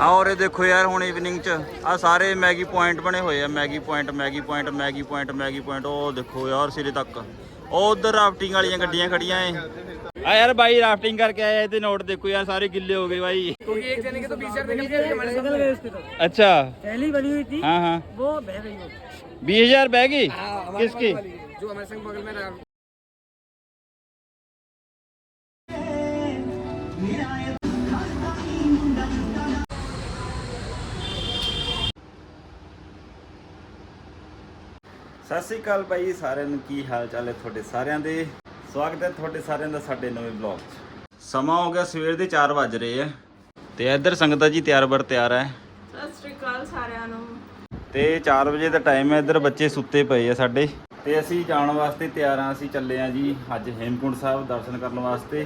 ਆ ਔਰ ਇਹ ਦੇਖੋ ਯਾਰ ਹੁਣ ਈਵਨਿੰਗ ਚ ਆ ਸਾਰੇ ਮੈਗੀ ਪੁਆਇੰਟ ਬਣੇ ਹੋਏ ਆ Maggi point Maggi point Maggi point Maggi point ਉਹ ਦੇਖੋ ਯਾਰ ਸਿਰੇ ਤੱਕ ਉਹ ਉਧਰ ਰਾਫਟਿੰਗ ਵਾਲੀਆਂ ਗੱਡੀਆਂ ਖੜੀਆਂ ਏ ਆ ਯਾਰ ਬਾਈ ਰਾਫਟਿੰਗ ਕਰਕੇ ਆਇਆ ਇਹਦੇ ਨੋਟ ਦੇਖੋ ਯਾਰ ਸਾਰੇ ਗਿੱਲੇ ਹੋ ਗਏ ਬਾਈ क्योंकि एक जने के तो बीस हजार निकल गए हमारे सामने अच्छा पहली बनी हुई थी हाँ हाँ वो बह गई वो बीस हजार बैग ही हाँ, हमारे किसकी वाली, जो हमारे संग बगल में रहा ਸਤਿ ਸ੍ਰੀ ਅਕਾਲ ਬਾਈ ਸਾਰਿਆਂ ਨੂੰ ਕੀ ਹਾਲ ਚਾਲ ਹੈ ਤੁਹਾਡੇ ਸਾਰਿਆਂ ਦੇ? ਸਵਾਗਤ ਹੈ ਤੁਹਾਡੇ ਸਾਰਿਆਂ ਦਾ ਸਾਡੇ ਨਵੇਂ ਬਲੌਗ 'ਚ। ਸਮਾਂ ਹੋ ਗਿਆ ਸਵੇਰ ਦੇ 4 ਵੱਜ ਰਹੇ ਆ ਤੇ ਇੱਧਰ ਸੰਗਤਾਂ ਜੀ ਤਿਆਰ ਬਰ ਤਿਆਰ ਹੈ। ਸਤਿ ਸ਼੍ਰੀ ਅਕਾਲ ਸਾਰਿਆਂ ਨੂੰ। ਤੇ 4 ਵਜੇ ਦਾ ਟਾਈਮ ਹੈ ਇੱਧਰ ਬੱਚੇ ਸੁੱਤੇ ਪਏ ਆ ਸਾਡੇ। ਤੇ ਅਸੀਂ ਜਾਣ ਵਾਸਤੇ ਤਿਆਰ ਆ ਅਸੀਂ ਚੱਲੇ ਆ ਜੀ ਅੱਜ ਹੇਮਕੁੰਟ ਸਾਹਿਬ ਦਰਸ਼ਨ ਕਰਨ ਵਾਸਤੇ।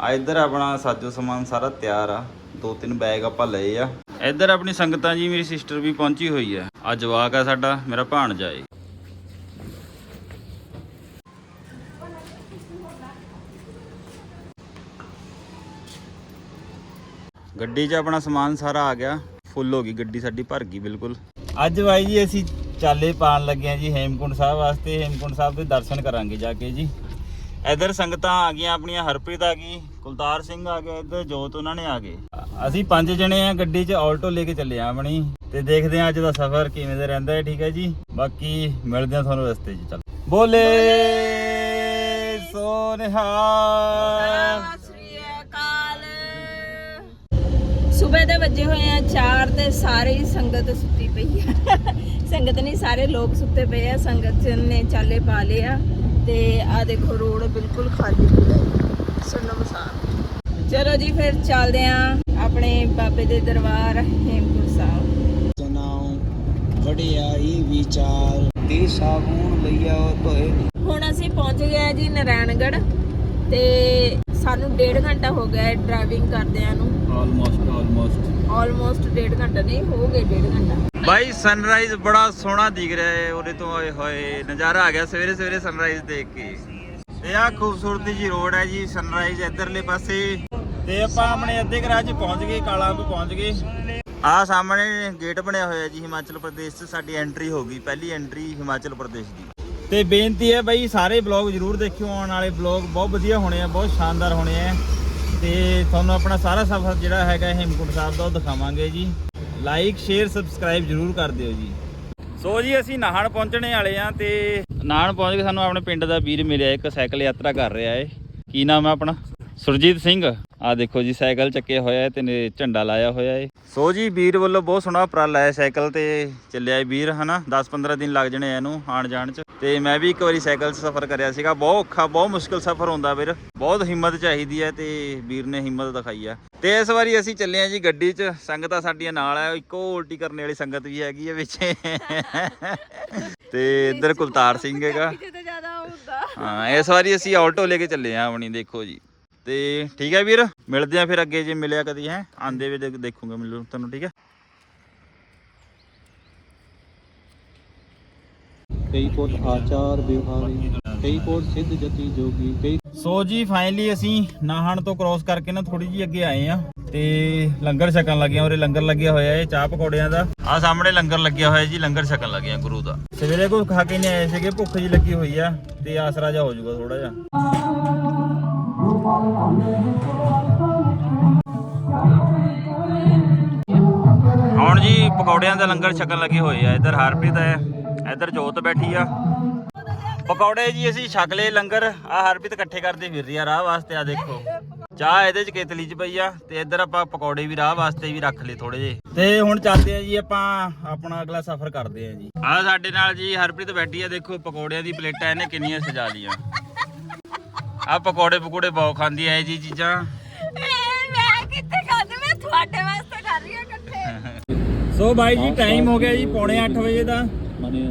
ਆ ਇੱਧਰ ਆਪਣਾ ਸਾਜੋ ਸਮਾਨ ਸਾਰਾ ਤਿਆਰ ਆ। ਦੋ ਤਿੰਨ ਬੈਗ ਆਪਾਂ ਲਏ ਆ। ਇੱਧਰ ਆਪਣੀ ਸੰਗਤਾਂ ਜੀ ਮੇਰੀ ਸਿਸਟਰ ਵੀ ਪਹੁੰਚੀ ਹੋਈ ਆ ਆ ਜਵਾਕ ਆ ਸਾਡਾ ਮੇਰਾ ਭਾਣਜਾ ਏ। ਗੱਡੀ 'ਚ ਆਪਣਾ ਸਮਾਨ ਸਾਰਾ ਆ ਗਿਆ, ਫੁੱਲ ਹੋ ਗਈ, ਗੱਡੀ ਸਾਡੀ ਭਰ ਗਈ ਬਿਲਕੁਲ। ਅੱਜ ਬਾਈ ਜੀ ਅਸੀਂ ਚਾਲੇ ਪਾਣ ਲੱਗੇ ਆ ਜੀ ਹੇਮਕੁੰਟ ਸਾਹਿਬ ਵਾਸਤੇ, ਹੇਮਕੁੰਟ ਸਾਹਿਬ ਦੇ ਦਰਸ਼ਨ ਕਰਾਂਗੇ ਜਾ ਕੇ ਜੀ। ਇਧਰ ਸੰਗਤਾਂ ਆ ਗਈਆਂ ਆਪਣੀਆਂ, ਹਰਪ੍ਰੀਤ ਆ ਗਈ, ਕੁਲਤਾਰ ਸਿੰਘ ਆ ਗਿਆ ਇਧਰ ਜੋਤ ਉਹਨਾਂ ਨੇ ਆ ਗਏ। ਅਸੀਂ ਪੰਜ ਜਣੇ ਆ ਗੱਡੀ 'ਚ ਆਲਟੋ ਲੈ ਕੇ ਚੱਲੇ ਆ ਆਪਣੀ, ਤੇ ਦੇਖਦੇ ਆ ਅੱਜ ਦਾ ਸਫ਼ਰ ਕਿਵੇਂ ਦਾ ਰਹਿੰਦਾ ਹੈ, ਠੀਕ ਹੈ ਜੀ? ਬਾਕੀ ਮਿਲਦੇ ਆ ਤੁਹਾਨੂੰ ਰਸਤੇ 'ਚ, ਚੱਲ। ਬੋਲੇ ਸੋਨਿਹਾਲ ਸਵੇਰ ਦੇ ਵੱਜੇ ਹੋਏ ਆ 4 ਤੇ ਸਾਰੇ ਹੀ ਸੰਗਤ ਸੁੱਤੀ ਪਈ ਆ। ਸੰਗਤ ਨਹੀਂ ਸਾਰੇ ਲੋਕ ਸੁੱਤੇ ਪਏ ਆ। ਸੰਗਤ ਨੇ ਚਾਲੇ ਪਾ ਲਏ ਆ ਤੇ ਆ ਦੇਖੋ ਰੋਡ ਬਿਲਕੁਲ ਖਾਲੀ ਹੈ ਸੁੰਨਮਸਾਨ ਚਲੋ ਜੀ ਫਿਰ ਚੱਲਦੇ ਆ ਆਪਣੇ ਬਾਬੇ ਦੇ ਦਰਬਾਰ ਹੇਮਕੁੰਟ ਸਾਹਿਬ। ਤਨਾਉ ਵਡਿਆਈ ਵਿਚਾਰ। ਤੇ ਸਾਬੂਨ ਲਈਆ ਧੋਏ। ਹੁਣ ਅਸੀਂ ਪਹੁੰਚ ਗਏ ਜੀ ਨਾਰਾਇਣਗੜ੍ਹ ਤੇ ਸਾਨੂੰ ਡੇਢ ਘੰਟਾ ਹੋ ਗਿਆ ਹੈ ਡਰਾਈਵਿੰਗ ਕਰਦਿਆਂ ਨੂੰ। ਆਲਮੋਸਟ ਆਲਮੋਸਟ ਆਲਮੋਸਟ ਡੇਢ ਘੰਟਾ ਨਹੀਂ ਹੋ ਗਏ ਡੇਢ ਘੰਟਾ। ਬਾਈ ਸਨਰਾਈਜ਼ ਬੜਾ ਸੋਹਣਾ ਦਿਖ ਰਿਹਾ ਹੈ ਉਹਦੇ ਤੋਂ ਆਏ ਹੋਏ ਨਜ਼ਾਰਾ ਆ ਗਿਆ ਸਵੇਰੇ ਸਵੇਰੇ ਸਨਰਾਈਜ਼ ਦੇਖ ਕੇ। ਤੇ ਆਹ ਖੂਬਸੂਰਤੀ ਜੀ ਰੋਡ ਹੈ ਜੀ ਸਨਰਾਈਜ਼ ਇਧਰਲੇ ਪਾਸੇ। ਤੇ ਆਪਾਂ ਆਪਣੇ ਅੱਧੇ ਘਰਾਂ 'ਚ ਪਹੁੰਚ ਗਏ ਕਾਲਾ ਵੀ ਪਹੁੰਚ ਗਏ। ਆਹ ਸਾਹਮਣੇ ਗੇਟ ਬਣਿਆ ਹੋਇਆ ਜੀ ਹਿਮਾਚਲ ਪ੍ਰਦੇਸ਼ 'ਚ ਸਾਡੀ ਐਂਟਰੀ ਹੋ ਗਈ ਪਹਿਲੀ ਐਂਟਰੀ ਹਿਮਾਚਲ ਪ੍ਰਦੇਸ਼ ਦੀ। ਤੇ ਬੇਨਤੀ ਹੈ ਬਾਈ ਸਾਰੇ ਬਲੌਗ ਜਰੂਰ ਦੇਖਿਓ ਆਉਣ ਵਾਲੇ ਬਲੌਗ ਬਹੁਤ ਵਧੀਆ ਹੋਣੇ ਆ ਬਹੁਤ ਸ਼ਾਨਦਾਰ ਹੋਣੇ ਆ। ਤੇ ਤੁਹਾਨੂੰ ਆਪਣਾ ਸਾਰਾ ਸਫ਼ਰ ਜਿਹੜਾ ਹੈਗਾ ਹੇਮਕੁੰਟ ਸਾਹਿਬ ਦਾ ਉਹ ਦਿਖਾਵਾਂਗੇ ਜੀ। ਲਾਈਕ ਸ਼ੇਅਰ ਸਬਸਕ੍ਰਾਈਬ ਜਰੂਰ ਕਰ ਦਿਓ ਜੀ। ਸੋ ਜੀ, ਅਸੀਂ ਨਾਹਣ ਪਹੁੰਚਣੇ ਵਾਲੇ ਆ ਤੇ ਨਾਹਣ ਪਹੁੰਚ ਕੇ ਸਾਨੂੰ ਆਪਣੇ ਪਿੰਡ ਦਾ ਵੀਰ ਮਿਲਿਆ, ਇੱਕ ਸਾਈਕਲ ਯਾਤਰਾ ਕਰ ਰਿਹਾ ਏ। ਕੀ ਨਾਮ ਹੈ ਆਪਣਾ? ਸੁਰਜੀਤ ਸਿੰਘ। ਆ ਦੇਖੋ ਜੀ, ਸਾਈਕਲ ਚੱਕਿਆ ਹੋਇਆ ਹੈ ਤੇ ਨੇ ਝੰਡਾ ਲਾਇਆ ਹੋਇਆ ਏ। ਸੋ ਜੀ ਵੀਰ ਵੱਲੋਂ ਬਹੁਤ ਸੋਹਣਾ ਉਪਰਾਲਾ ਹੈ ਸਾਈਕਲ ਤੇ ਚੱਲਿਆ ਏ ਵੀਰ ਹਨਾ? 10-15 ਦਿਨ ਲੱਗ ਜਣੇ ਇਹਨੂੰ ਆਣ ਜਾਣ ਚ। ਤੇ ਮੈਂ ਵੀ ਇੱਕ ਵਾਰੀ ਸਾਈਕਲ 'ਚ ਸਫ਼ਰ ਕਰਿਆ ਸੀਗਾ। ਬਹੁਤ ਔਖਾ ਬਹੁਤ ਮੁਸ਼ਕਲ ਸਫ਼ਰ ਹੁੰਦਾ ਵੀਰ। ਬਹੁਤ ਹਿੰਮਤ ਚਾਹੀਦੀ ਹੈ ਤੇ ਵੀਰ ਨੇ ਹਿੰਮਤ ਦਿਖਾਈ ਆ। ਤੇ ਇਸ ਵਾਰੀ ਅਸੀਂ ਚੱਲੇ ਆ ਜੀ ਗੱਡੀ 'ਚ। ਸੰਗਤਾਂ ਸਾਡੀਆਂ ਨਾਲ ਆ। ਇੱਕੋ ਉਲਟੀ ਕਰਨ ਵਾਲੀ ਸੰਗਤ ਵੀ ਹੈਗੀ ਆ ਵਿੱਚ। ਤੇ ਇੱਧਰ ਕੁਲਤਾਰ ਸਿੰਘ ਹੈਗਾ। ਹਾਂ ਇਸ ਵਾਰੀ ਅਸੀਂ ਆਲਟੋ ਲੈ ਕੇ ਚੱਲੇ ਆ ਆਪਣੀ ਦੇਖੋ ਜੀ। ਤੇ ਠੀਕ ਹੈ ਵੀਰ ਮਿਲਦੇ ਆ ਫਿਰ ਅੱਗੇ ਜੇ ਮਿਲਿਆ ਕਦੀ ਹੈ ਆਂਦੇ ਵੀ ਦੇਖ- ਦੇਖੂਗਾ ਮਿਲੂ ਤੁਹਾਨੂੰ ਠੀਕ ਹੈ? ਕਈ ਕੋਟ ਆਚਾਰ ਵਿਵਹਾਰੀ ਕਈ ਕੋਟ ਸਿੱਧ ਜਤੀ ਜੋਗੀ ਕਈ ਸੋ ਜੀ ਫਾਈਨਲੀ ਅਸੀਂ ਨਾਹਣ ਤੋਂ ਕ੍ਰੋਸ ਕਰਕੇ ਨਾ ਥੋੜੀ ਜੀ ਅੱਗੇ ਆਏ ਆ ਤੇ ਲੰਗਰ ਛਕਣ ਲੱਗੇ ਆ ਉਰੇ ਲੰਗਰ ਲੱਗਿਆ ਹੋਇਆ ਹੈ ਚਾਹ ਪਕੌੜਿਆਂ ਦਾ। ਆ ਸਾਹਮਣੇ ਲੰਗਰ ਲੱਗਿਆ ਹੋਇਆ ਜੀ ਲੰਗਰ ਛਕਣ ਲੱਗੇ ਆ ਗੁਰੂ ਦਾ। ਸਵੇਰੇ ਕੁਝ ਖਾ ਕੇ ਨਹੀਂ ਆਏ ਸੀਗੇ ਭੁੱਖ ਜੀ ਲੱਗੀ ਹੋਈ ਆ ਤੇ ਆਸਰਾ ਜਾ ਹੋ ਜਾਊਗਾ ਥੋੜਾ ਜਿਹਾ। ਹੁਣ ਜੀ ਪਕੌੜਿਆਂ ਦਾ ਲੰਗਰ ਛਕਣ ਲੱਗੇ ਹੋਏ ਆ। ਇੱਧਰ ਹਰਪ੍ਰੀਤ ਹੈ, ਇੱਧਰ ਜੋਤ ਬੈਠੀ ਆ। ਪਕੌੜੇ ਜੀ ਅਸੀਂ ਛਕ ਲਏ ਲੰਗਰ। ਆ ਹਰਪ੍ਰੀਤ ਇਕੱਠੇ ਕਰਦੇ ਫਿਰ ਰਹੀ ਆ ਰਾਹ ਵਾਸਤੇ, ਆ ਦੇਖੋ। ਚਾਹ ਇਹਦੇ ਚ ਕੇਤਲੀ ਚ ਪਈ ਆ ਤੇ ਇੱਧਰ ਆਪਾਂ ਪਕੌੜੇ ਵੀ ਰਾਹ ਵਾਸਤੇ ਵੀ ਰੱਖ ਲਏ ਥੋੜੇ ਜੇ ਤੇ ਹੁਣ ਚੱਲਦੇ ਆ ਜੀ ਆਪਾਂ, ਆਪਣਾ ਅਗਲਾ ਸਫ਼ਰ ਕਰਦੇ ਆ ਜੀ। ਆ ਸਾਡੇ ਨਾਲ ਜੀ ਹਰਪ੍ਰੀਤ ਬੈਠੀ ਆ। ਦੇਖੋ ਪਕੌੜਿਆਂ ਦੀ ਪਲੇਟਾਂ ਇਹਨੇ ਕਿੰਨੀਆਂ ਸਜਾ ਲੀਆਂ ਆ ਪਕੌੜੇ ਪਕੌੜੇ ਬਹੁਤ ਖਾਂਦੀ ਐ ਜੀ ਚੀਜ਼ਾਂ। ਮੈਂ ਕਿੱਥੇ ਖਾਦੇ? ਮੈਂ ਤੁਹਾਡੇ ਵਾਸਤੇ ਕਰ ਰਹੀ ਹਾਂ ਇਕੱਠੇ। ਸੋ ਬਾਈ ਜੀ ਟਾਈਮ ਹੋ ਗਿਆ ਜੀ ਪੌਣੇ 8 ਵਜੇ ਦਾ।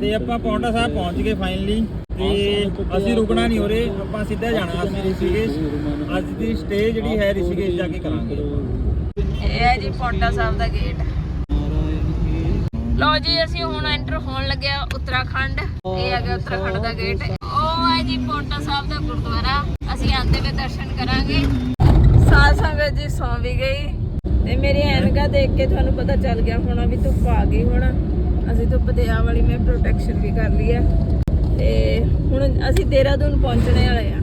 ਤੇ ਆਪਾਂ ਪੌਂਟਾ ਸਾਹਿਬ ਪਹੁੰਚ ਗਏ ਫਾਈਨਲੀ ਤੇ ਅਸੀਂ ਰੁਕਣਾ ਨਹੀਂ ਹੋ ਰਹੇ ਆਪਾਂ ਸਿੱਧਾ ਜਾਣਾ ਅਸੀਂ ਰਿਸ਼ੀਕੇਸ਼ ਅੱਜ ਦੀ ਸਟੇ ਜਿਹੜੀ ਹੈ ਰਿਸ਼ੀਕੇਸ਼ ਜਾ ਕੇ ਕਰਾਂਗੇ। ਇਹ ਹੈ ਜੀ ਪੌਂਟਾ ਸਾਹਿਬ ਦਾ ਗੇਟ ਲਓ ਜੀ ਅਸੀਂ ਹੁਣ ਐਂਟਰ ਹੋਣ ਲੱਗੇ ਆ ਉੱਤਰਾਖੰਡ। ਇਹ ਹੈਗਾ ਉੱਤਰਾਖੰਡ ਦਾ ਗੇਟ ਉਹ ਹੈ ਜੀ ਪੌਂਟਾ ਸਾਹਿਬ ਦਾ ਗੁਰਦੁਆਰਾ। ਅਸੀਂ ਆਂਦੇ ਵੇ ਦਰਸ਼ਨ ਕਰਾਂਗੇ। ਸਾਧ ਸੰਗਤ ਜੀ ਸੌਂ ਵੀ ਗਈ। ਤੇ ਮੇਰੇ ਐਨਕਾ ਦੇਖ ਕੇ ਤੁਹਾਨੂੰ ਪਤਾ ਚੱਲ ਗਿਆ ਹੋਣਾ ਵੀ ਧੁੱਪ ਆ ਗਈ ਹੋਣਾ। ਅਸੀਂ ਧੁੱਪ ਤੇ ਆ ਵਾਲੀ ਮੈਂ ਪ੍ਰੋਟੈਕਸ਼ਨ ਵੀ ਕਰ ਲਈ ਆ। ਤੇ ਹੁਣ ਅਸੀਂ ਦੇਹਰਾਦੂਨ ਪਹੁੰਚਣੇ ਵਾਲੇ ਆ।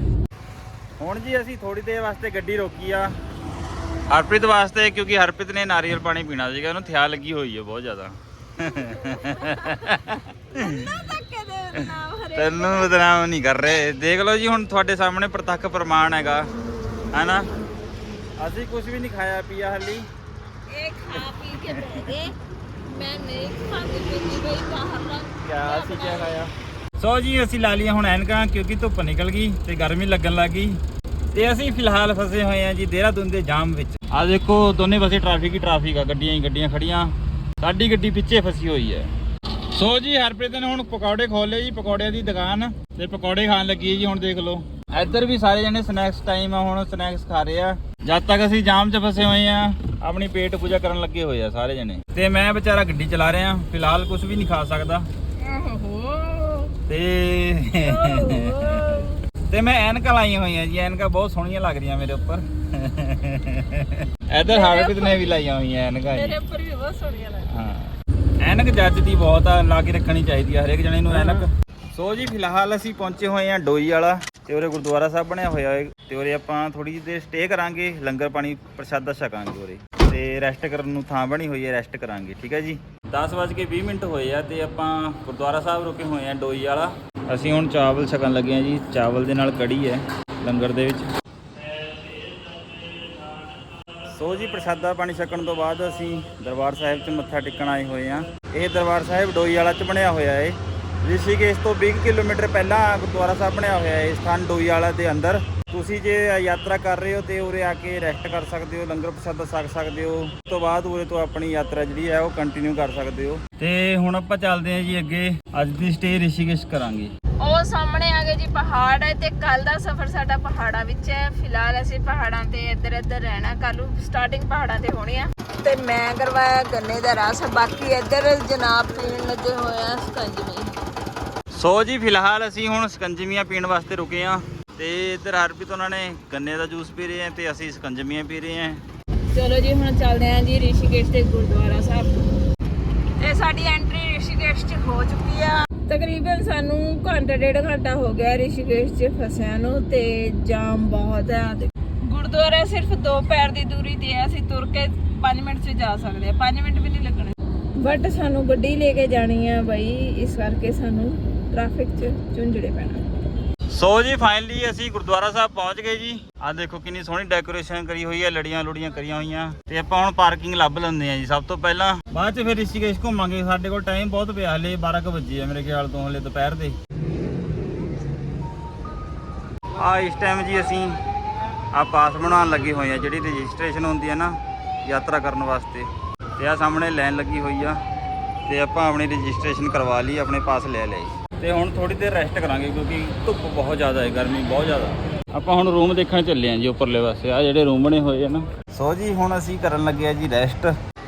ਹੁਣ ਜੀ ਅਸੀਂ ਥੋੜੀ ਦੇਰ ਵਾਸਤੇ ਗੱਡੀ ਰੋਕੀ ਆ। ਹਰਪ੍ਰੀਤ ਵਾਸਤੇ ਕਿਉਂਕਿ ਹਰਪ੍ਰੀਤ ਨੇ ਨਾਰੀਅਲ ਪਾਣੀ ਪੀਣਾ ਸੀਗਾ ਉਹਨੂੰ ਥਿਆ ਲੱਗੀ ਹੋਈ ਹੈ ਬਹੁਤ ਜ਼ਿਆਦਾ। ਧੱਕੇ ਦੇ ਤੈਨੂੰ ਬਦਨਾਮ ਨਹੀਂ ਕਰ ਰਹੇ। ਦੇਖ ਲਓ ਜੀ ਹੁਣ ਤੁਹਾਡੇ ਸਾਹਮਣੇ ਪ੍ਰਤੱਖ ਪ੍ਰਮਾਣ ਹੈਗਾ। ਹੈਨਾ? ਅਸੀਂ ਕੁਝ ਵੀ ਨਹੀਂ ਖਾਇਆ ਪੀਆ ਹਾਲੀ। ਇਹ ਖਾ ਪੀ ਕੇ ਬਹਿ ਗਏ। ਮੈਂ ਨਹੀਂ ਖਾਂਦੀ ਪੀਂਦੀ ਬਈ ਬਾਹਰ ਦਾ। ਕਿਆ ਅਸੀਂ ਕਿਆ ਖਾਇਆ? ਸੋ ਜੀ ਅਸੀਂ ਲਾ ਲਈਆਂ ਹੁਣ ਐਨਕਾਂ ਕਿਉਂਕਿ ਧੁੱਪ ਨਿਕਲ ਗਈ ਤੇ ਗਰਮੀ ਲੱਗਣ ਲੱਗ ਗਈ। ਤੇ ਅਸੀਂ ਫਿਲਹਾਲ ਫਸੇ ਹੋਏ ਆ ਜੀ ਦੇਹਰਾਦੂਨ ਦੇ ਜਾਮ ਵਿੱਚ। ਆ ਦੇਖੋ ਦੋਨੇ ਪਾਸੇ ਟ੍ਰੈਫਿਕ ਹੀ ਟ੍ਰੈਫਿਕ ਆ ਗੱਡੀਆਂ ਹੀ ਗੱਡੀਆਂ ਖੜੀਆਂ। ਸਾਡੀ ਗੱਡੀ ਪਿੱਛੇ ਫਸੀ ਹੋਈ ਹੈ। ਸੋ ਜੀ ਹਰਪ੍ਰੀਤ ਨੇ ਹੁਣ ਪਕੌੜੇ ਖੋਲੇ ਜੀ ਪਕੌੜਿਆਂ ਦੀ ਦੁਕਾਨ ਤੇ ਪਕੌੜੇ ਖਾਣ ਲੱਗੀ ਹੈ ਜੀ ਹੁਣ ਦੇਖ ਲਓ। ਇੱਧਰ ਵੀ ਸਾਰੇ ਜਣੇ ਸਨੈਕਸ ਟਾਈਮ ਆ ਹੁਣ ਸਨੈਕਸ ਖਾ ਰਹੇ ਆ। ਜਦ ਤੱਕ ਅਸੀਂ ਜਾਮ 'ਚ ਫਸੇ ਹੋਏ ਆ ਆਪਣੀ ਪੇਟ ਪੂਜਾ ਕਰਨ ਲੱਗੇ ਹੋਏ ਆ ਸਾਰੇ ਜਣੇ। ਤੇ ਮੈਂ ਵਿਚਾਰਾ ਗੱਡੀ ਚਲਾ ਰਿਹਾ ਫਿਲਹਾਲ ਕੁਝ ਵੀ ਨਹੀਂ ਖਾ ਸਕਦਾ। ਤੇ ਤੇ ਮੈਂ ਐਨਕਾਂ ਲਾਈਆਂ ਹੋਈਆਂ ਜੀ ਐਨਕਾਂ ਬਹੁਤ ਸੋਹਣੀਆਂ ਲੱਗ ਰਹੀਆਂ ਮੇਰੇ ਉੱਪਰ। ਇੱਧਰ ਹਰਪ੍ਰੀਤ ਨੇ ਵੀ ਲਾਈਆਂ ਹੋਈਆਂ ਐਨਕਾਂ ਮੇਰੇ ਉੱਪਰ ਵੀ ਬਹੁਤ ਸੋਹਣੀਆਂ ਲੱਗਦੀਆਂ। ਹਾਂ। ਐਨਕ ਜੱਜਦੀ ਬਹੁਤ ਆ ਲਾ ਕੇ ਰੱਖਣੀ ਚਾਹੀਦੀ ਆ ਹਰੇਕ ਜਣੇ ਨੂੰ ਐਨਕ। ਸੋ ਜੀ ਫਿਲਹਾਲ ਅਸੀਂ ਪਹੁੰਚੇ ਹੋਏ ਆ ਡੋਈ ਵਾਲਾ ਤੇ ਉਰੇ ਗੁਰਦੁਆਰਾ ਸਾਹਿਬ ਬਣਿਆ ਹੋਇਆ ਹੈ ਤੇ ਉਰੇ ਆਪਾਂ ਥੋੜੀ ਜਿਹੀ ਦੇਰ ਸਟੇ ਕਰਾਂਗੇ ਲੰਗਰ ਪਾਣੀ ਪ੍ਰਸ਼ਾਦਾ ਛਕਾਂਗੇ ਉਰੇ। ਤੇ ਰੈਸਟ ਕਰਨ ਨੂੰ ਥਾਂ ਬਣੀ ਹੋਈ ਹੈ ਰੈਸਟ ਕਰਾਂਗੇ ਠੀਕ ਹੈ ਜੀ? 10:20 ਮਿੰਟ ਹੋਏ ਆ ਤੇ ਆਪਾਂ ਗੁਰਦੁਆਰਾ ਸਾਹਿਬ ਰੁਕੇ ਹੋਏ ਆ ਡੋਈ ਵਾਲਾ। ਅਸੀਂ ਹੁਣ ਚਾਵਲ ਛਕਣ ਲੱਗੇ ਆ ਜੀ ਚਾਵਲ ਦੇ ਨਾਲ ਕੜੀ ਹੈ ਲੰਗਰ ਦੇ ਵਿੱਚ। ਸੋ ਜੀ, ਪ੍ਰਸ਼ਾਦਾ ਪਾਣੀ ਛਕਣ ਤੋਂ ਬਾਅਦ ਅਸੀਂ ਦਰਬਾਰ ਸਾਹਿਬ 'ਚ ਮੱਥਾ ਟੇਕਣ ਆਏ ਹੋਏ ਆ ਇਹ ਦਰਬਾਰ ਸਾਹਿਬ ਡੋਈ ਵਾਲਾ 'ਚ ਬਣਿਆ ਹੋਇਆ ਏ। ਰਿਸ਼ੀਕੇਸ਼ ਤੋਂ 20 ਕਿਲੋਮੀਟਰ ਪਹਿਲਾਂ ਗੁਰਦੁਆਰਾ ਸਾਹਿਬ ਬਣਿਆ ਹੋਇਆ ਹੈ ਇਹ ਸਥਾਨ ਡੋਈ ਵਾਲਾ ਦੇ ਅੰਦਰ। ਤੁਸੀਂ ਜੇ ਯਾਤਰਾ ਕਰ ਰਹੇ ਹੋ ਤੇ ਉਰੇ ਆ ਕੇ ਰੈਸਟ ਕਰ ਸਕਦੇ ਹੋ, ਲੰਗਰ ਪ੍ਰਸ਼ਾਦਾ ਛਕ ਸਕਦੇ ਹੋ। ਉਸ ਤੋਂ ਬਾਅਦ ਉਰੇ ਤੋਂ ਆਪਣੀ ਯਾਤਰਾ ਜਿਹੜੀ ਹੈ ਉਹ ਕੰਟੀਨਿਊ ਕਰ ਸਕਦੇ ਹੋ। ਤੇ ਹੁਣ ਆਪਾਂ ਚੱਲਦੇ ਹਾਂ ਜੀ ਅੱਗੇ। ਅੱਜ ਦੀ ਸਟੇ ਰਿਸ਼ੀਕੇਸ਼ ਕਰਾਂਗੇ। ਸਾਹਮਣੇ ਆ ਗਏ ਜੀ ਪਹਾੜ ਹੈ ਤੇ ਕੱਲ ਦਾ ਸਫ਼ਰ ਸਾਡਾ ਪਹਾੜਾਂ ਵਿੱਚ ਹੈ। ਫਿਲਹਾਲ ਅਸੀਂ ਪਹਾੜਾਂ ਤੇ ਇੱਧਰ ਇੱਧਰ ਰਹਿਣਾ। ਕੱਲ ਨੂੰ ਸਟਾਰਟਿੰਗ ਪਹਾੜਾਂ ਤੇ ਹੋਣੀ ਆ। ਤੇ ਮੈਂ ਕਰਵਾਇਆ ਗੰਨੇ ਦਾ ਰਸ। ਬਾਕੀ ਇੱਧਰ ਜਨਾਬ ਪੀਣ ਲੱਗੇ ਹੋਏ ਆ ਸਕੰਜਵੀ। ਸੋ ਜੀ ਫਿਲਹਾਲ ਅਸੀਂ ਹੁਣ ਸਕੰਜਮੀਆਂ ਪੀਣ ਵਾਸਤੇ ਰੁਕੇ ਆ। ਤੇ ਇੱਧਰ ਹਰਪ੍ਰੀਤ ਉਹਨਾਂ ਨੇ ਗੰਨੇ ਦਾ ਜੂਸ ਪੀ ਰਹੇ ਆ ਤੇ ਅਸੀਂ ਸਕੰਜਮੀਆਂ ਪੀ ਰਹੇ ਆ। ਚਲੋ ਜੀ ਹੁਣ ਚੱਲਦੇ ਆਂ ਜੀ ਰਿਸ਼ੀਕੇਸ਼ ਦੇ ਗੁਰਦੁਆਰਾ ਸਾਹਿਬ। ਤੇ ਸਾਡੀ ਐਂਟਰੀ ਰਿਸ਼ੀਕੇਸ਼ 'ਚ ਹੋ ਚੁੱਕੀ ਆ। ਤਕਰੀਬਨ ਸਾਨੂੰ ਘੰਟਾ, ਡੇਢ ਘੰਟਾ ਹੋ ਗਿਆ ਰਿਸ਼ੀਕੇਸ਼ 'ਚ ਫਸਿਆ ਨੂੰ ਤੇ ਜਾਮ ਬਹੁਤ ਹੈ ਗੁਰਦੁਆਰਾ ਸਿਰਫ ਦੋ ਪੈਰ ਦੀ ਦੂਰੀ ਤੇ ਹੈ ਅਸੀਂ ਤੁਰ ਕੇ 5 ਮਿੰਟ 'ਚ ਜਾ ਸਕਦੇ ਆ। 5 ਮਿੰਟ ਵੀ ਨਹੀਂ ਲੱਗਣੇ। ਬਟ ਸਾਨੂੰ ਗੱਡੀ ਲੈ ਕੇ ਜਾਣੀ ਆ ਬਈ, ਇਸ ਕਰਕੇ ਸਾਨੂੰ ਟ੍ਰੈਫਿਕ 'ਚ ਝੁੰਝੜੇ ਪੈਣਾ। ਸੋ ਜੀ ਫਾਈਨਲੀ ਅਸੀਂ ਗੁਰਦੁਆਰਾ ਸਾਹਿਬ ਪਹੁੰਚ ਗਏ ਜੀ। ਆਹ ਦੇਖੋ ਕਿੰਨੀ ਸੋਹਣੀ ਡੈਕੋਰੇਸ਼ਨ ਕਰੀ ਹੋਈ ਹੈ, ਲੜੀਆਂ ਲੁੜੀਆਂ ਕਰੀਆਂ ਹੋਈਆਂ। ਤੇ ਆਪਾਂ ਹੁਣ ਪਾਰਕਿੰਗ ਲੱਭ ਲੈਂਦੇ ਆ ਜੀ, ਸਭ ਤੋਂ ਪਹਿਲਾਂ। ਬਾਅਦ ਚ ਫਿਰ ਰਿਸ਼ੀਕੇਸ਼ ਘੁੰਮਾਂਗੇ, ਸਾਡੇ ਕੋਲ ਟਾਈਮ ਬਹੁਤ ਪਿਆ, ਹਲੇ 12 ਕੁ ਵਜੇ ਆ ਮੇਰੇ ਖਿਆਲ ਤੋਂ, ਹਲੇ ਦੁਪਹਿਰ ਦੇ। ਆ ਇਸ ਟਾਈਮ ਜੀ ਅਸੀਂ ਆ ਪਾਸ ਬਣਾਉਣ ਲੱਗੇ ਹੋਏ ਆ ਜਿਹੜੀ ਰਜਿਸਟ੍ਰੇਸ਼ਨ ਹੁੰਦੀ ਹੈ ਨਾ, ਯਾਤਰਾ ਕਰਨ ਵਾਸਤੇ। ਤੇ ਆ ਸਾਹਮਣੇ ਲਾਈਨ ਲੱਗੀ ਹੋਈ ਆ, ਤੇ ਆਪਾਂ ਆਪਣੀ ਰਜਿਸਟ੍ਰੇਸ਼ਨ ਕਰਵਾ ਲਈ, ਆਪਣੇ ਪਾਸ ਲੈ ਲਈ ਤੇ ਹੁਣ ਥੋੜੀ ਦੇਰ ਰੈਸਟ ਕਰਾਂਗੇ ਕਿਉਂਕਿ ਧੁੱਪ ਬਹੁਤ ਜ਼ਿਆਦਾ ਹੈ ਗਰਮੀ ਬਹੁਤ ਜ਼ਿਆਦਾ। ਆਪਾਂ ਹੁਣ ਰੂਮ ਦੇਖਣ ਚੱਲੇ ਆਂ ਜੀ ਉੱਪਰਲੇ ਪਾਸੇ। ਆ ਜਿਹੜੇ ਰੂਮ ਬਣੇ ਹੋਏ ਆ ਨਾ। ਸੋ ਜੀ ਹੁਣ ਅਸੀਂ ਕਰਨ ਲੱਗੇ ਆ ਜੀ ਰੈਸਟ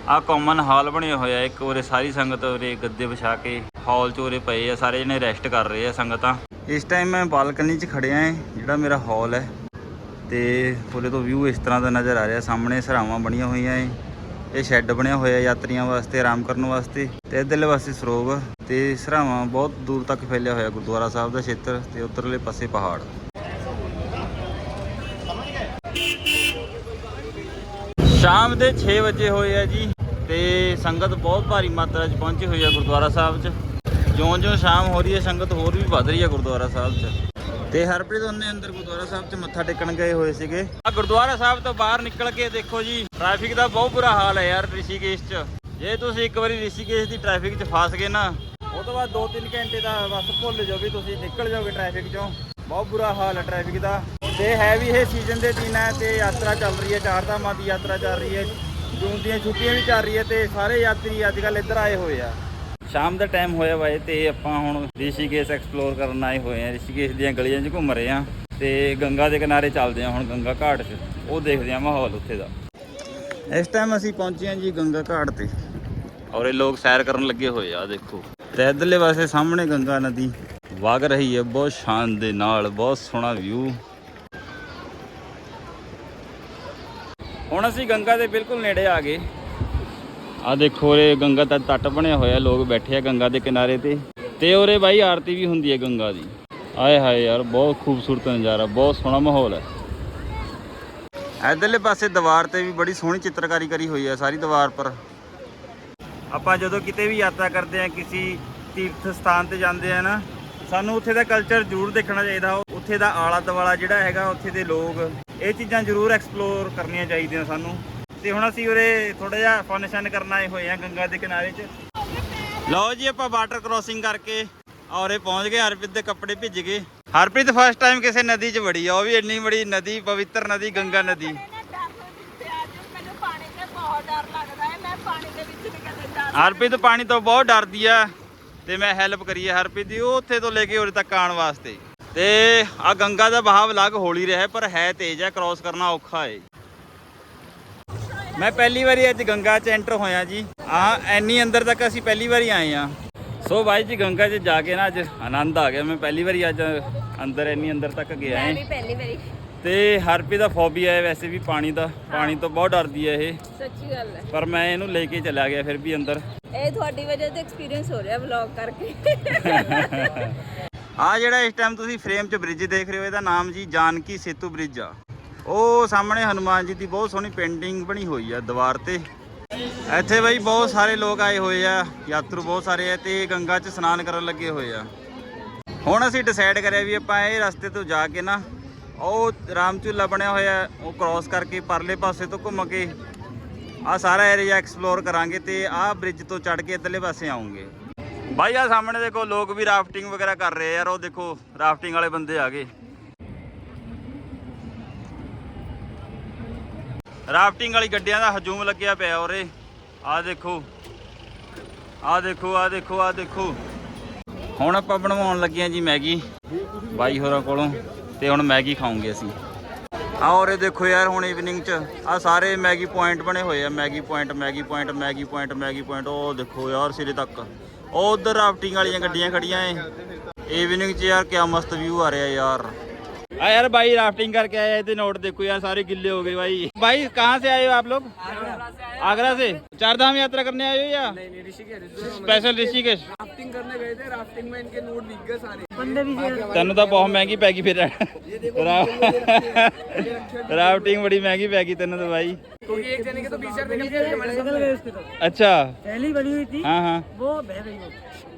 ਆ ਕਾਮਨ ਹਾਲ ਬਣਿਆ ਹੋਇਆ ਇੱਕ ਉਰੇ ਸਾਰੀ ਸੰਗਤ ਉਰੇ ਗੱਦੇ ਵਿਛਾ ਕੇ ਹਾਲ 'ਚ ਉਰੇ ਪਏ ਆ ਸਾਰੇ ਜਣੇ ਰੈਸਟ ਕਰ ਰਹੇ ਆ ਸੰਗਤਾਂ। ਇਸ ਟਾਈਮ ਮੈਂ ਬਾਲਕਨੀ 'ਚ ਖੜਿਆ ਏ ਜਿਹੜਾ ਮੇਰਾ ਹਾਲ ਹੈ। ਤੇ ਉਰੇ ਤੋਂ ਵਿਊ ਇਸ ਤਰ੍ਹਾਂ ਦਾ ਨਜ਼ਰ ਆ ਰਿਹਾ ਸਾਹਮਣੇ ਸਰਾਵਾਂ ਬਣੀਆਂ ਹੋਈਆਂ ਏ ਇਹ ਸ਼ੈੱਡ ਬਣਿਆ ਹੋਇਆ ਯਾਤਰੀਆਂ ਵਾਸਤੇ, ਆਰਾਮ ਕਰਨ ਵਾਸਤੇ। ਤੇ ਇਧਰਲੇ ਪਾਸੇ ਸਰੋਵਰ ਤੇ ਸਰਾਵਾਂ ਬਹੁਤ ਦੂਰ ਤੱਕ ਫੈਲਿਆ ਹੋਇਆ ਗੁਰਦੁਆਰਾ ਸਾਹਿਬ ਦਾ ਖੇਤਰ ਤੇ ਉਧਰਲੇ ਪਾਸੇ ਪਹਾੜ। ਸ਼ਾਮ ਦੇ 6 ਵਜੇ ਹੋਏ ਆ ਜੀ ਤੇ ਸੰਗਤ ਬਹੁਤ ਭਾਰੀ ਮਾਤਰਾ 'ਚ ਪਹੁੰਚੀ ਹੋਈ ਆ ਗੁਰਦੁਆਰਾ ਸਾਹਿਬ 'ਚ। ਜਿਉਂ-ਜਿਉਂ ਸ਼ਾਮ ਹੋ ਰਹੀ ਹੈ, ਸੰਗਤ ਹੋਰ ਵੀ ਵੱਧ ਰਹੀ ਹੈ ਗੁਰਦੁਆਰਾ ਸਾਹਿਬ 'ਚ। ਤੇ ਹਰਪ੍ਰੀਤ, ਉਹਨੇ ਅੰਦਰ ਗੁਰਦੁਆਰਾ ਸਾਹਿਬ 'ਚ ਮੱਥਾ ਟੇਕਣ ਗਏ ਹੋਏ ਸੀਗੇ। ਆ ਗੁਰਦੁਆਰਾ ਸਾਹਿਬ ਤੋਂ ਬਾਹਰ ਨਿਕਲ ਕੇ ਦੇਖੋ ਜੀ ਟ੍ਰੈਫਿਕ ਦਾ ਬਹੁਤ ਬੁਰਾ ਹਾਲ ਹੈ ਯਾਰ ਰਿਸ਼ੀਕੇਸ਼ 'ਚ। ਜੇ ਤੁਸੀਂ ਇੱਕ ਵਾਰੀ ਰਿਸ਼ੀਕੇਸ਼ ਦੀ ਟ੍ਰੈਫਿਕ 'ਚ ਫਸ ਗਏ ਨਾ, ਉਹ ਤੋਂ ਬਾਅਦ 2-3 ਘੰਟੇ ਦਾ ਬਸ ਭੁੱਲ ਜਾਓ ਵੀ ਤੁਸੀਂ ਨਿਕਲ ਜਾਓਗੇ ਟ੍ਰੈਫਿਕ 'ਚੋਂ। ਬਹੁਤ ਬੁਰਾ ਹਾਲ ਹੈ ਟ੍ਰੈਫਿਕ ਦਾ। ਤੇ ਹੈ ਵੀ ਇਹ ਸੀਜ਼ਨ ਦੇ ਦਿਨ ਹੈ ਤੇ ਯਾਤਰਾ ਚੱਲ ਰਹੀ ਹੈ, ਚਾਰ ਧਾਮਾਂ ਦੀ ਯਾਤਰਾ ਚੱਲ ਰਹੀ ਹੈ। ਜੂਨ ਦੀਆਂ ਛੁੱਟੀਆਂ ਵੀ ਚੱਲ ਰਹੀ ਹੈ ਤੇ ਸਾਰੇ ਯਾਤਰੀ ਅੱਜ ਕੱਲ ਇੱਧਰ ਆਏ ਹੋਏ ਆ। ਸ਼ਾਮ ਦਾ ਟਾਈਮ ਹੋਇਆ ਵਾ ਇਹ ਤੇ ਆਪਾਂ ਹੁਣ ਰਿਸ਼ੀਕੇਸ਼ ਐਕਸਪਲੋਰ ਕਰਨ ਆਏ ਹੋਏ ਆ। ਰਿਸ਼ੀਕੇਸ਼ ਦੀਆਂ ਗਲੀਆਂ 'ਚ ਘੁੰਮ ਰਹੇ ਆ ਤੇ ਗੰਗਾ ਦੇ ਕਿਨਾਰੇ ਚੱਲਦੇ ਆ ਹੁਣ ਗੰਗਾ ਘਾਟ 'ਚ। ਉਹ ਦੇਖਦੇ ਆ ਮਾਹੌਲ ਉੱਥੇ ਦਾ। ਇਸ ਟਾਈਮ ਅਸੀਂ ਪਹੁੰਚੇ ਆ ਜੀ ਗੰਗਾ ਘਾਟ ਤੇ। ਔਰ ਇਹ ਲੋਕ ਸੈਰ ਕਰਨ ਲੱਗੇ ਹੋਏ ਆ ਦੇਖੋ। ਤੇ ਇਧਰਲੇ ਪਾਸੇ ਸਾਹਮਣੇ ਗੰਗਾ ਨਦੀ ਵਗ ਰਹੀ ਹੈ ਬਹੁਤ ਸ਼ਾਨ ਦੇ ਨਾਲ, ਬਹੁਤ ਸੋਹਣਾ ਵਿਊ ਹੁਣ ਅਸੀਂ ਗੰਗਾ ਦੇ ਬਿਲਕੁਲ ਨੇੜੇ ਆ ਗਏ। ਆ ਦੇਖੋ ਰੇ ਗੰਗਾ ਦਾ ਤੱਟ ਬਣਿਆ ਹੋਇਆ ਲੋਕ ਬੈਠੇ ਆ ਗੰਗਾ ਦੇ ਕਿਨਾਰੇ ਤੇ। ਤੇ ਉਰੇ ਬਾਈ ਆਰਤੀ ਵੀ ਹੁੰਦੀ ਹੈ ਗੰਗਾ ਦੀ। ਆਏ ਹਾਏ ਯਾਰ ਬਹੁਤ ਖੂਬਸੂਰਤ ਨਜ਼ਾਰਾ ਬਹੁਤ ਸੋਹਣਾ ਮਾਹੌਲ ਹੈ। ਇਧਰਲੇ ਪਾਸੇ ਦੀਵਾਰ ਤੇ ਵੀ ਬੜੀ ਸੋਹਣੀ ਚਿੱਤਰਕਾਰੀ ਕਰੀ ਹੋਈ ਹੈ ਸਾਰੀ ਦੀਵਾਰ ਪਰ। ਆਪਾਂ ਜਦੋਂ ਕਿਤੇ ਵੀ ਯਾਤਰਾ ਕਰਦੇ ਆ ਕਿਸੇ ਤੀਰਥ ਸਥਾਨ ਤੇ ਜਾਂਦੇ ਆ ਨਾ ਸਾਨੂੰ ਉੱਥੇ ਦਾ ਕਲਚਰ ਜ਼ਰੂਰ ਦੇਖਣਾ ਚਾਹੀਦਾ। ਉੱਥੇ ਦਾ ਆਲਾ ਦੁਆਲਾ ਜਿਹੜਾ ਹੈਗਾ ਉੱਥੇ ਦੇ ਲੋਕ ਇਹ ਚੀਜ਼ਾਂ ਜ਼ਰੂਰ ਐਕਸਪਲੋਰ ਕਰਨੀਆਂ ਚਾਹੀਦੀਆਂ ਸਾਨੂੰ। ਤੇ ਹੁਣ ਅਸੀਂ ਉਰੇ ਥੋੜਾ ਜਿਹਾ ਫਨ ਸ਼ਨ ਕਰਨ ਆਏ ਹੋਏ ਆ ਗੰਗਾ ਦੇ ਕਿਨਾਰੇ 'ਚ। ਲਓ ਜੀ, ਆਪਾਂ ਵਾਟਰ ਕ੍ਰੋਸਿੰਗ ਕਰਕੇ ਔਰੇ ਪਹੁੰਚ ਗਏ, ਹਰਪ੍ਰੀਤ ਦੇ ਕੱਪੜੇ ਭਿੱਜ ਗਏ। ਹਰਪ੍ਰੀਤ ਫਸਟ ਟਾਈਮ ਕਿਸੇ ਨਦੀ 'ਚ ਵੜੀ ਆ, ਉਹ ਵੀ ਇੰਨੀ ਬੜੀ ਨਦੀ, ਪਵਿੱਤਰ ਨਦੀ, ਗੰਗਾ ਨਦੀ। ਹਰਪ੍ਰੀਤ, ਪਾਣੀ ਤੋਂ ਬਹੁਤ ਡਰਦੀ ਆ ਤੇ ਮੈਂ ਹੈਲਪ ਕਰੀ ਹੈ ਹਰਪ੍ਰੀਤ ਦੀ, ਉਹ ਉੱਥੇ ਤੋਂ ਲੈ ਕੇ ਉਰੇ ਤੱਕ ਆਉਣ ਵਾਸਤੇ। ਤੇ ਆ ਗੰਗਾ ਦਾ ਬਹਾਵ ਲੱਗ ਹੌਲੀ ਰਿਹਾ ਪਰ ਹੈ ਤੇਜ਼ ਆ ਕ੍ਰਾਸ ਕਰਨਾ ਔਖਾ ਏ। ਮੈਂ ਪਹਿਲੀ ਵਾਰੀ ਅੱਜ ਗੰਗਾ 'ਚ ਐਂਟਰ ਹੋਇਆ ਜੀ। ਆ ਐਨੀ ਅੰਦਰ ਤੱਕ ਅਸੀਂ ਪਹਿਲੀ ਵਾਰੀ ਆਏ ਆ। ਸੋ ਭਾਈ ਜੀ ਗੰਗਾ 'ਚ ਜਾ ਕੇ ਨਾ ਅੱਜ ਆਨੰਦ ਆ ਗਿਆ। ਮੈਂ ਪਹਿਲੀ ਵਾਰੀ ਅੱਜ ਅੰਦਰ ਐਨੀ ਅੰਦਰ ਤੱਕ ਗਿਆ ਮੈਂ ਹਾਂ। ਵੀ ਪਹਿਲੀ ਵਾਰੀ। ਤੇ ਹਰਪ੍ਰੀਤ ਦਾ ਫੋਬੀਆ ਹੈ ਵੈਸੇ ਵੀ ਪਾਣੀ ਦਾ। ਪਾਣੀ ਤੋਂ ਬਹੁਤ ਡਰਦੀ ਹੈ ਇਹ। ਸੱਚੀ ਗੱਲ ਹੈ। ਪਰ ਮੈਂ ਇਹਨੂੰ ਲੈ ਕੇ ਚਲਾ ਗਿਆ ਫਿਰ ਵੀ ਅੰਦਰ। ਇਹ ਤੁਹਾਡੀ ਵਜ੍ਹਾ ਤੇ ਐਕਸਪੀਰੀਅੰਸ ਹੋ ਰਿਹਾ ਵਲੌਗ ਕਰਕੇ। ਆ ਜਿਹੜਾ ਇਸ ਟਾਈਮ ਤੁਸੀਂ ਫਰੇਮ 'ਚ ਬ੍ਰਿਜ ਦੇਖ ਰਹੇ ਹੋ ਇਹਦਾ ਨਾਮ ਜੀ ਜਾਨਕੀ ਸੇਤੂ ਬ੍ਰਿਜ ਆ। ਉਹ ਸਾਹਮਣੇ ਹਨੂਮਾਨ ਜੀ ਦੀ ਬਹੁਤ ਸੋਹਣੀ ਪੇਂਟਿੰਗ ਬਣੀ ਹੋਈ ਆ ਦੀਵਾਰ ਤੇ। ਇੱਥੇ ਬਈ ਬਹੁਤ ਸਾਰੇ ਲੋਕ ਆਏ ਹੋਏ ਆ, ਯਾਤਰੂ ਬਹੁਤ ਸਾਰੇ ਆ ਤੇ ਗੰਗਾ 'ਚ ਇਸ਼ਨਾਨ ਕਰਨ ਲੱਗੇ ਹੋਏ ਆ। ਹੁਣ ਅਸੀਂ ਡਿਸਾਈਡ ਕਰਿਆ ਵੀ ਆਪਾਂ ਇਹ ਰਸਤੇ ਤੋਂ ਜਾ ਕੇ ਨਾ, ਉਹ ਰਾਮ ਝੂਲਾ ਬਣਿਆ ਹੋਇਆ, ਉਹ ਕ੍ਰਾਸ ਕਰਕੇ ਪਰਲੇ ਪਾਸੇ ਤੋਂ ਘੁੰਮ ਕੇ ਆ ਸਾਰਾ ਏਰੀਆ ਐਕਸਪਲੋਰ ਕਰਾਂਗੇ ਤੇ ਆਹ ਬ੍ਰਿਜ ਤੋਂ ਚੜ੍ਹ ਕੇ ਇੱਧਰਲੇ ਪਾਸੇ ਆਉਂਗੇ। ਬਾਈ ਆ ਸਾਹਮਣੇ ਦੇਖੋ, ਲੋਕ ਵੀ ਰਾਫਟਿੰਗ ਵਗੈਰਾ ਕਰ ਰਹੇ ਯਾਰ, ਉਹ ਦੇਖੋ ਰਾਫਟਿੰਗ ਵਾਲੇ ਬੰਦੇ ਆ ਗਏ। ਰਾਫਟਿੰਗ ਵਾਲੀ ਗੱਡੀਆਂ ਦਾ ਹਜੂਮ ਲੱਗਿਆ ਪਿਆ ਉਰੇ। ਆਹ ਦੇਖੋ। ਆਹ ਦੇਖੋ ਆਹ ਦੇਖੋ ਆਹ ਦੇਖੋ। ਹੁਣ ਆਪਾਂ ਬਣਵਾਉਣ ਲੱਗੇ ਆ ਜੀ ਮੈਗੀ ਬਾਈ ਹੋਰਾਂ ਕੋਲੋਂ ਤੇ ਹੁਣ ਮੈਗੀ ਖਾਉਂਗੇ ਅਸੀਂ। ਆ ਔਰੇ ਦੇਖੋ ਯਾਰ ਹੁਣ ਈਵਨਿੰਗ ਚ। ਆ ਸਾਰੇ ਮੈਗੀ ਪੁਆਇੰਟ ਬਣੇ ਹੋਏ ਆ। Maggi point Maggi point Maggi point Maggi point ਉਹ ਦੇਖੋ ਯਾਰ ਸਿਰੇ ਤੱਕ। ਉਹ ਉਧਰ ਰਾਫਟਿੰਗ ਵਾਲੀਆਂ ਗੱਡੀਆਂ ਖੜੀਆਂ ਏ। ਈਵਨਿੰਗ ਚ ਯਾਰ ਕਿਆ ਮਸਤ ਵਿਊ ਆ ਰਿਹਾ ਯਾਰ। आ यार भाई राफ्टिंग करके आए थे नोट देखो यार सारे गिल्ले हो गए भाई। भाई कहाँ से आए हो आप लोग? आगरा से। चार धाम यात्रा करने आए हो या? स्पेशल ऋषिकेश तेन तो बहुत महँगी पैगी फिर राफ्टिंग बड़ी महँगी पैगी तेन तो भाई। अच्छा। पहली बनी हुई थी हाँ, हाँ। वो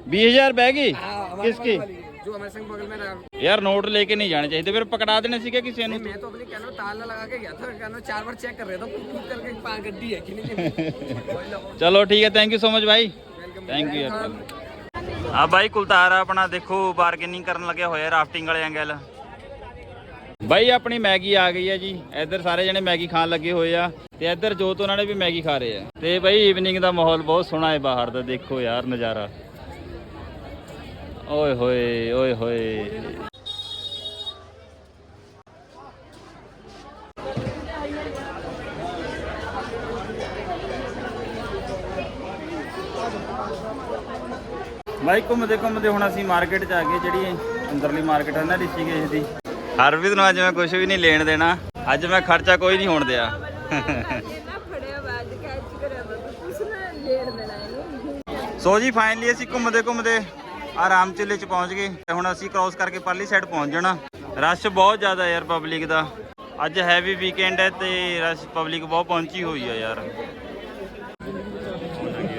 बीस हज़ार बैगी? किसकी? जो हमारे संग बगल में रहा यार नोट लेके नहीं जाने चाहिए फिर पकड़ा देने से क्या किसी ने मैं तो अपने कैनो ताला लगा के गया था कैनो चार बार चेक कर रहा था कूद कूद करके पा गड्डी है कि नहीं ਚਲੋ ਠੀਕ ਹੈ ਥੈਂਕ ਯੂ ਸੋ ਮਚ ਭਾਈ ਥੈਂਕ ਯੂ ਯਾਰ ਆ ਬਾਈ ਕੁਲਤਾਰ ਆਪਣਾ ਦੇਖੋ ਬਾਰਗੇਨਿੰਗ ਕਰਨ ਲੱਗਿਆ ਹੋਇਆ ਰਾਫਟਿੰਗ ਵਾਲਿਆਂ ਗੱਲ ਬਾਈ ਆਪਣੀ ਮੈਗੀ ਆ ਗਈ ਹੈ ਜੀ ਇੱਧਰ ਸਾਰੇ ਜਣੇ ਮੈਗੀ ਖਾਣ ਲੱਗੇ ਹੋਏ ਆ ਤੇ ਇੱਧਰ ਜੋਤ ਉਹਨਾਂ ਨੇ ਵੀ ਮੈਗੀ ਖਾ ਰਹੇ ਆ ਤੇ ਬਾਈ ਈਵਨਿੰਗ ਦਾ ਮਾਹੌਲ ਬਹੁਤ ਸੋਹਣਾ ਹੈ ਬਾਹਰ ਦਾ ਦੇਖੋ ਯਾਰ ਨਜ਼ਾਰਾ ਓਏ ਹੋਏ ਓਏ ਹੋਏ। ਬਾਈ ਘੁੰਮਦੇ ਘੁੰਮਦੇ ਹੁਣ ਅਸੀਂ ਮਾਰਕੀਟ 'ਚ ਆ ਗਏ ਜਿਹੜੀ ਅੰਦਰਲੀ ਮਾਰਕੀਟ ਹੈ ਨਾ ਰਿਸ਼ੀਕੇਸ਼ ਦੀ। ਹਰਵਿੰਦ ਨੂੰ ਅੱਜ ਮੈਂ ਕੁਝ ਵੀ ਨਹੀਂ ਲੈਣ ਦੇਣਾ। ਅੱਜ ਮੈਂ ਖਰਚਾ ਕੋਈ ਨਹੀਂ ਹੋਣ ਦਿਆ। ਸੋ ਜੀ ਫਾਈਨਲੀ ਅਸੀਂ ਘੁੰਮਦੇ ਘੁੰਮਦੇ ਆਰਾਮ ਚਿੱਲੇ 'ਚ ਪਹੁੰਚ ਗਏ ਤੇ ਹੁਣ ਅਸੀਂ ਕ੍ਰਾਸ ਕਰਕੇ ਪਰਲੀ ਸਾਈਡ ਪਹੁੰਚ ਜਾਣਾ। ਰਸ਼ ਬਹੁਤ ਜ਼ਿਆਦਾ ਯਾਰ ਪਬਲਿਕ ਦਾ। ਅੱਜ ਹੈਵੀ ਵੀਕਐਂਡ ਹੈ ਤੇ ਰਸ਼ ਪਬਲਿਕ ਬਹੁਤ ਪਹੁੰਚੀ ਹੋਈ ਹੈ ਯਾਰ।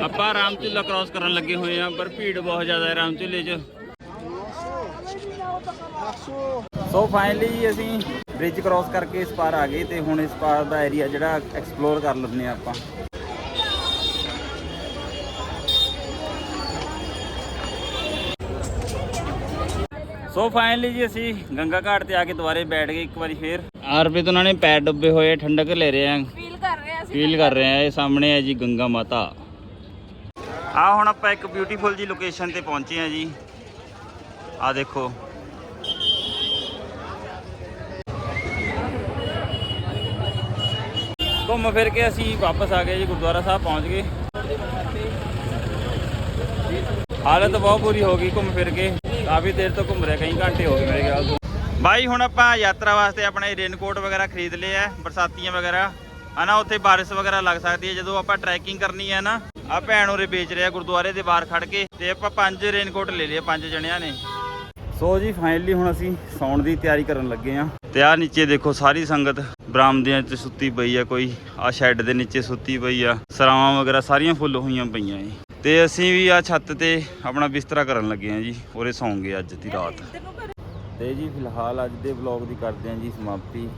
ਆਪਾਂ ਆਰਾਮ ਚਿੱਲਾ ਕ੍ਰਾਸ ਕਰਨ ਲੱਗੇ ਹੋਏ ਆ, ਪਰ ਭੀੜ ਬਹੁਤ ਜ਼ਿਆਦਾ ਹੈ ਆਰਾਮ 'ਚ। ਸੋ ਫਾਈਨਲੀ ਅਸੀਂ ਬ੍ਰਿਜ ਕ੍ਰਾਸ ਕਰਕੇ ਇਸ ਪਾਰ ਆ ਗਏ ਤੇ ਹੁਣ ਇਸ ਪਾਰ ਦਾ ਏਰੀਆ ਜਿਹੜਾ ਐਕਸਪਲੋਰ ਕਰ ਲੈਂਦੇ ਆ ਆਪਾਂ। ਸੋ ਫਾਈਨਲੀ ਜੀ ਅਸੀਂ ਗੰਗਾ ਘਾਟ ਤੇ ਆ ਕੇ ਦੁਬਾਰੇ ਬੈਠ ਗਏ ਇੱਕ ਵਾਰੀ ਫੇਰ। ਆਰਬਿਤ ਉਹਨਾਂ ਨੇ ਪੈਰ ਡੁੱਬੇ ਹੋਏ ਆ, ਠੰਡਕ ਲੈ ਰਹੇ ਆ। ਫੀਲ ਕਰ ਰਹੇ ਹਾਂ ਅਸੀਂ ਫੀਲ ਕਰ ਰਹੇ ਆ ਇਹ ਸਾਹਮਣੇ ਹੈ ਜੀ ਗੰਗਾ ਮਾਤਾ। ਆ ਹੁਣ ਆਪਾਂ ਇੱਕ ਬਿਊਟੀਫੁਲ ਜੀ ਲੋਕੇਸ਼ਨ ਤੇ ਪਹੁੰਚੇ ਆ ਜੀ। ਆ ਦੇਖੋ। ਘੁੰਮ ਫਿਰ ਕੇ ਅਸੀਂ ਵਾਪਸ ਆ ਗਏ ਜੀ ਗੁਰਦੁਆਰਾ ਸਾਹਿਬ ਪਹੁੰਚ ਗਏ। ਹਾਲਤ ਬਹੁਤ ਬੁਰੀ ਹੋ ਗਈ ਘੁੰਮ ਫਿਰ ਕੇ। ਕਾਫੀ ਦੇਰ ਤੋਂ ਘੁੰਮ ਰਿਹਾ ਕਈ ਘੰਟੇ ਹੋ ਗਏ ਮੇਰੇ ਖਿਆਲ ਤੋਂ। ਬਾਈ ਹੁਣ ਆਪਾਂ ਯਾਤਰਾ ਵਾਸਤੇ ਆਪਣੇ ਰੇਨਕੋਟ ਵਗੈਰਾ ਖਰੀਦ ਲਏ ਆ ਬਰਸਾਤੀਆਂ ਵਗੈਰਾ। ਹਨਾ ਉੱਥੇ ਬਾਰਿਸ਼ ਵਗੈਰਾ ਲੱਗ ਸਕਦੀ ਹੈ ਜਦੋਂ ਆਪਾਂ ਟਰੈਕਿੰਗ ਕਰਨੀ ਹੈ ਨਾ। ਆ ਭੈਣ ਉਰੇ ਵੇਚ ਰਿਹਾ ਗੁਰਦੁਆਰੇ ਦੇ ਬਾਹਰ ਖੜ ਕੇ ਤੇ ਆਪਾਂ ਪੰਜ ਰੇਨਕੋਟ ਲੈ ਲਏ ਪੰਜ ਜਣਿਆਂ ਨੇ। ਸੋ ਜੀ ਫਾਈਨਲੀ ਹੁਣ ਅਸੀਂ ਸੌਣ ਦੀ ਤਿਆਰੀ ਕਰਨ ਲੱਗੇ ਆ ਤੇ ਆ ਨੀਚੇ ਦੇਖੋ ਸਾਰੀ ਸੰਗਤ ਬਰਾਮਦਿਆਂ 'ਚ ਸੁੱਤੀ ਪਈ ਆ ਕੋਈ ਆ ਸ਼ੈੱਡ ਦੇ ਨੀਚੇ ਸੁੱਤੀ ਪਈ ਆ ਸਰਾਵਾਂ ਵਗੈਰਾ ਸਾਰੀਆਂ ਫੁੱਲ ਹੋਈਆਂ ਪਈਆਂ ਏ ਤੇ ਅਸੀਂ ਵੀ ਆ ਛੱਤ ਤੇ ਆਪਣਾ ਬਿਸਤਰਾ ਕਰਨ ਲੱਗੇ ਆ ਜੀ, ਉਰੇ ਸੌਂਗੇ ਅੱਜ ਦੀ ਰਾਤ। ਤੇ ਜੀ ਫਿਲਹਾਲ ਅੱਜ ਦੇ ਵਲੌਗ ਦੀ ਕਰਦੇ ਆ ਜੀ ਸਮਾਪਤੀ।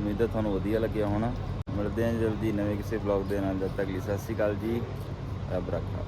ਉਮੀਦ ਹੈ ਤੁਹਾਨੂੰ ਵਧੀਆ ਲੱਗਿਆ ਹੋਣਾ। ਮਿਲਦੇ ਹਾਂ ਜਲਦੀ ਨਵੇਂ ਕਿਸੇ ਵਲੌਗ ਦੇ ਨਾਲ। ਜਦ ਤੱਕ ਲਈ ਸਤਿ ਸ਼੍ਰੀ ਅਕਾਲ ਜੀ। ਰੱਬ ਰੱਖਾ।